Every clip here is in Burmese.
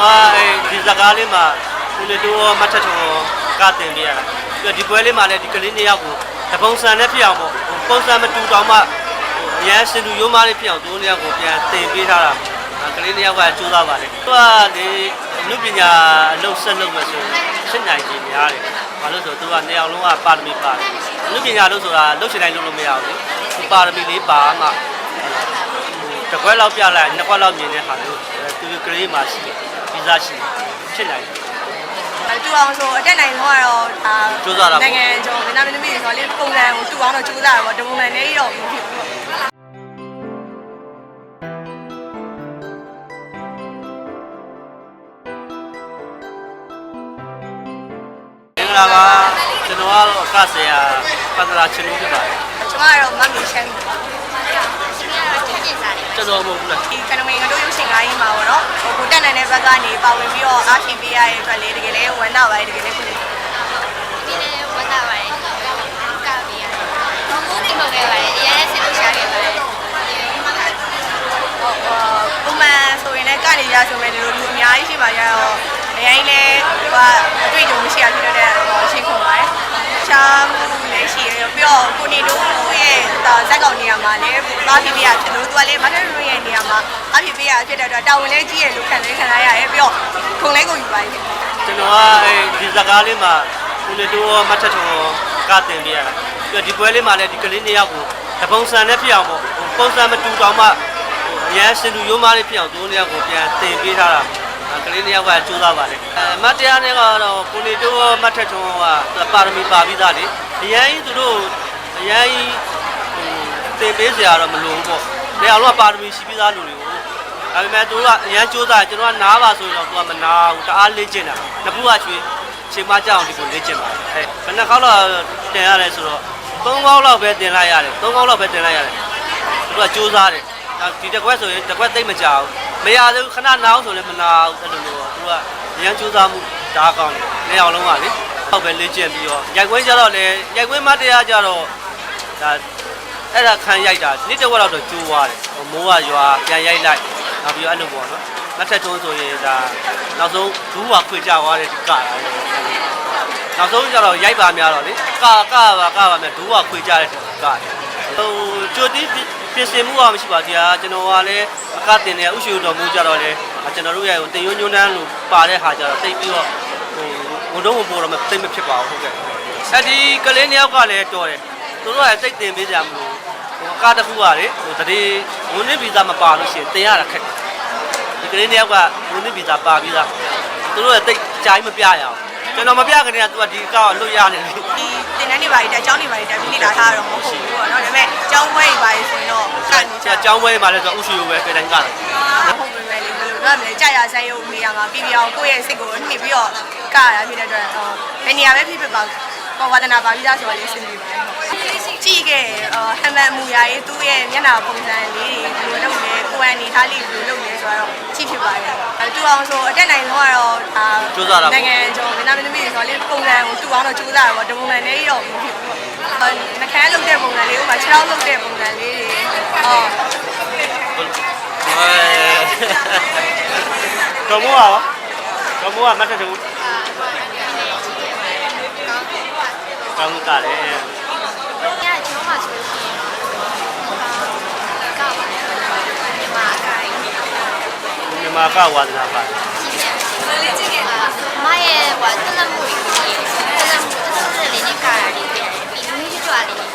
တော်ကအဲဒီဇကားလေးမှာကိုနေတိုးရောမတ်ထထုံရောကတင်ပြရတာပြီးတော့ဒီပွဲလေးမှာလည်းဒီကလေးနှစ်ယောက်ကိုတပုံစံနဲ့ဖြစ်အောင်ပေါ့ပုံစံမတူတောင်မှဟိုအရန်စင်တူရိုးမားလေးဖြစ်အောင်သူတို့နှစ်ယောက်ကိုပြန်တင်ပေးထားတာကလေးနှစ်ယောက်ကကြိုးစားပါတယ်သူကဒီအမှုပညာအလုပ်ဆက်လုပ်မယ်ဆိုရင်စစ်နိုင်ကြီးများတယ်ဘာလို့ဆိုသူကနှစ်ယောက်လုံးကပါရမီပါတယ်အမှုပညာလို့ဆိုတာလုပ်ချင်တိုင်းလုပ်လို့မရဘူးလေသူပါရမီလေးပါမှ တစ်ခွက်လောက်ပြလိုက်နှစ်ခွက်လောက်မြင်တဲ့ဟာမျိုးသူကလေးမှရှိတယ်ဗီဇရှိတယ်ဖြစ်နိုင်တယ်တူအောင်ဆိုအတက်နိုင်ဆုံးကတော့ဒါကြိုးစားတာပေါ့နိုင်ငံကျော်မင်းသားမင်းသမီးတွေဆိုတော့လေပုံစံကိုတူအောင်တော့ကြိုးစားတာပေါ့ဒီပုံစံလေးတော့မဖြစ်ဘူးပေါ့မင်္ဂလာပါကျွန်တော်ကတော့ကဆရာပန္နရာချင်းလို့ဖြစ်ပါတယ်ကျွန်မကတော့မမီရှမ်းပေါ့ကျွန်တော် မဟုတ်ဘူးလားဒီကနမင်တို့ရုပ်ရှင်ကားကြီးမှာပေါ့နော်ဟိုကိုတက်နိုင်တဲ့ဘက်ကနေပါဝင်ပြီးတော့အားဖြည့်ပေးရတဲ့အတွက်လေးတကယ်လေးဝမ်းသာပါတယ်တကယ်လေးခုလေးဟုတ်ပုံမှန်ဆိုရင်လည်းကနေရဆိုမဲ့လူလူအများကြီးရှိပါကြတော့အရင်လဲဟိုကအတွေ့အကြုံမရှိရဖြစ်တဲ့ဟိုရှင်းခုံပါတယ်ချားမှုလည်းရှိရပြီးတော့ကိုနေတို့ရဲ့ ဇက်ကောင်နေရာမှာလည်းအားဖြည့်ပေးရဖြစ်လို့သူကလည်းမတ်တက်ရိုရဲ့နေရာမှာအားဖြည့်ပေးရဖြစ်တဲ့အတွက်တာဝန်လည်းကြီးရလို့ခံလဲခံရရတယ်ပြီးတော့ခုံလဲကုန်ယူပါတယ်ကျွန်တော်ကအဲဒီဇကားလေးမှာကိုနေတိုးရောမတ်ထထုံရောကတင်ပြရတာပြီးတော့ဒီပွဲလေးမှာလည်းဒီကလေးနှစ်ယောက်ကိုတပုံစံနဲ့ဖြစ်အောင်ပေါ့ပုံစံမတူတောင်မှဟိုအရန်စင်တူရိုးမားလေးဖြစ်အောင်သူတို့နှစ်ယောက်ကိုပြန်တင်ပေးထားတာကလေးနှစ်ယောက်ကကြိုးစားပါတယ်အဲမတ်တရားနဲ့ကတော့ကိုနေတိုးရောမတ်ထထုံရောကပါရမီပါပြီးသားလေအရန်ကြီးသူတို့အရန်ကြီး ဟိုတင်ပေးစရာတော့မလိုဘူးပေါ့။ဒါအောင်လို့ပါရမီရှိပြီးသားလူတွေကိုဒါပေမဲ့သူတို့ကအရန်ကြိုးစားကျွန်တော်ကနားပါဆိုရင်တော့သူကမနာဘူးတအားလေ့ကျင့်တာနှစ်ခုကချွေးချိန်မကြအောင်ဒီကိုလေ့ကျင့်ပါတယ်။အဲဘယ်နှခေါက်တော့တင်ရတယ်ဆိုတော့သုံးခေါက်လောက်ပဲတင်လိုက်ရတယ်သုံးခေါက်လောက်ပဲတင်လိုက်ရတယ်သူကကြိုးစားတယ်ဒါဒီတစ်ခွက်ဆိုရင်တစ်ခွက်သိမ့်မကြဘူးမရသေးဘူးခဏနာအောင်ဆိုလည်းမနာဘူးအဲ့လိုမျိုးပေါ့သူကအရန်ကြိုးစားမှုဒါကောင်းတယ်နေအောင်လုံးကလေဟုတ်ပဲလေ့ကျင့်ပြီးတော့ရိုက်ခွင်းကြတော့လေရိုက်ခွင်းမတရားကြတော့ဒါ အဲ့ဒါခံရိုက်တာနေ့တစ်ဝက်တော့ကျိုးသွားတယ်ဟိုမိုးကရွာပြန်ရိုက်လိုက်နောက်ပြီးတော့အဲ့လိုပေါ့နော်လက်ထက်ထုံးဆိုရင်ဒါနောက်ဆုံးဒူးကခွေကြသွားတယ်ကတာလေနောက်ဆုံးကျတော့ရိုက်ပါများတော့လေကကပါကပါများဒူးကခွေကြတယ်ကတယ်ဟိုကြိုတိပြင်ဆင်မှုကမရှိပါဘူးကြာကျွန်တော်ကလည်းအကတင်နေဥရှိတော်မူကြတော့လေကျွန်တော်တို့ရဲ့တင်ယွန်းညွန်းတန်းလို့ပါတဲ့ဟာကြတော့တိတ်ပြီးတော့ဟိုဝန်တော့ဝန်ပေါ်တော့မတိတ်မဖြစ်ပါဘူးဟုတ်ကဲ့အဲ့ဒီကလေးနှစ်ယောက်ကလည်းတော်တယ်သူတို့ကစိတ်တင်ပေးကြမလို့ ဟိုကားတစ်ခုကလေဟိုတည်းဝန်နစ်ဗီဇာမပါလို့ရှိရင်တင်ရတာခက်ဒီကလေးနှစ်ယောက်ကဝန်နစ်ဗီဇာပါပြီးသားသူတို့ကတိတ်ကြာကြီးမပြရအောင်ကျွန်တော်မပြခင်တည်းကသူကဒီကားကိုလွတ်ရနေတယ်ဒီတင်တန်းနေပါလိမ့်တဲ့အကြောင်းနေပါလိမ့်တဲ့မိလာထားတော့မဟုတ်ဘူးပေါ့နော်ဒါပေမဲ့အကြောင်းဝဲနေပါလိမ့်ဆိုရင်တော့ကနေဆရာကျောင်းဝဲမှာလည်းဆိုဥရှိရိုပဲပြန်တိုင်းကားတယ်ဟုတ်ပြီမဲ့လေဘယ်လိုတော့မလဲကြာရဆိုင်ရုံနေရာမှာပြီးပြီးအောင်ကိုယ့်ရဲ့စိတ်ကိုနှိပ်ပြီးတော့ကရတာဖြစ်တဲ့အတွက်ဟိုဘယ်နေရာပဲဖြစ်ဖြစ်ပါပေါ်ဝါဒနာပါပြီးသားဆိုတော့လေးစဉ်းပြီးပါတယ် ကြည့်ခဲ့ဟမ်မန်မူရာရေးသူ့ရဲ့မျက်နှာပုံစံလေးတွေဘယ်လိုလုပ်လဲကိုယ်အနေထားလေးဘယ်လိုလုပ်လဲဆိုတော့ကြည့်ဖြစ်ပါတယ်တူအောင်ဆိုအတက်နိုင်ဆုံးကတော့ဒါနိုင်ငံကျော်မင်းသားမင်းသမီးတွေဆိုတော့လေပုံစံကိုတူအောင်တော့ကြိုးစားတာပေါ့ဒီပုံစံလေးတော့မဖြစ်ဘူးပေါ့နှခမ်းလုပ်တဲ့ပုံစံလေးဥပမာခြေထောက်လုပ်တဲ့ပုံစံလေးတွေဟောတော်မိုးရောတော်မိုးကမတ်တက်တူကောင်းကလည်း ဆိုရှင်ကပါမြန်မာကိုင်းမြန်မာကဝါသနာပါမလေးကြီးကမရဲ့ဝါသနာမှုကြီးသနာမှုတစ်ခုလေးနဲ့ကာရီပြီးပြီးကြွားလေးရှိ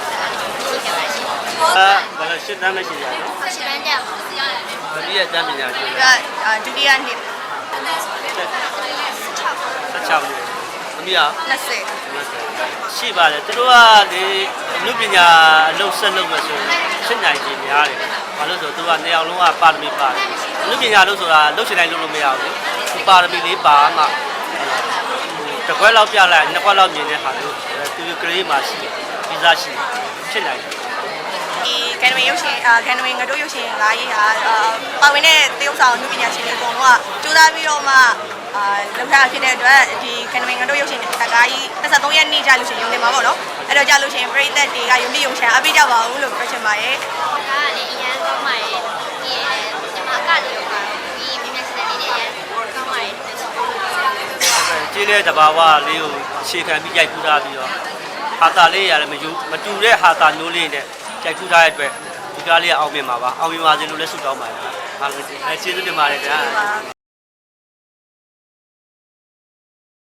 ခဲ့ပါရှင်အာဘာလို့ရှင်းတမ်းမရှိကြဘူးရှင်းတမ်းကြပါစီရတယ်ဘာလို့ရတမ်းပညာရှင်ကဒုတိယနှစ်16 16 သမီးอ่ะ20ရှိပါတယ်သူတို့ကလေအမှုပညာအလုပ်ဆက်လုပ်မယ်ဆိုရင်ရှင်းနိုင်ကြီးများတယ်ဘာလို့ဆိုတော့သူကနေအောင်လုံးကပါရမီပါတယ်အမှုပညာလို့ဆိုတာလုပ်ချင်တိုင်းလုပ်လို့မရဘူးလေပါရမီလေးပါမှတစ်ခွက်လောက်ပြလိုက်နှစ်ခွက်လောက်မြင်တဲ့ဟာမျိုးသူကလေးမှာရှိတယ်ဗီဇရှိတယ်ဖြစ်နိုင်တယ်ဒီကန်နဝင်ရုပ်ရှင်အာကန်နဝင်ငါတို့ရုပ်ရှင်လာရေးဟာအာပါဝင်တဲ့သရုပ်ဆောင်လူပညာရှင်တွေအကုန်လုံးကကြိုးစားပြီးတော့မှ အာလောက်ထားဖြစ်တဲ့အတွက်ဒီကနဝင်ကတော့ရုပ်ရှင်တကားကြီး23ရက်နေ့ကြာလို့ရှင်ရုံတင်ပါပေါ့နော်အဲ့တော့ကြာလို့ရှင်ပရိသတ်တွေကယုံကြည်ယုံချမ်းအပိကြပါဦးလို့ပြောချင်ပါတယ်ဒါကလည်းအရင်ကောင်းပါရဲ့ဒီရဲ့ဒီမှာကလေးရောပါဒီမြမြစနေနေရဲ့ကောင်းပါရဲ့ကျေးတဲ့တဘာဝလေးကိုအခြေခံပြီးရိုက်ကူးထားပြီးတော့ဟာတာလေးရတယ်မယူမတူတဲ့ဟာတာမျိုးလေးနဲ့ရိုက်ကူးထားတဲ့အတွက်ဒီကားလေးကအောင်မြင်ပါပါအောင်မြင်ပါစေလို့လည်းဆုတောင်းပါတယ်အားလုံးကျေးဇူးတင်ပါတယ်ခင်ဗျာ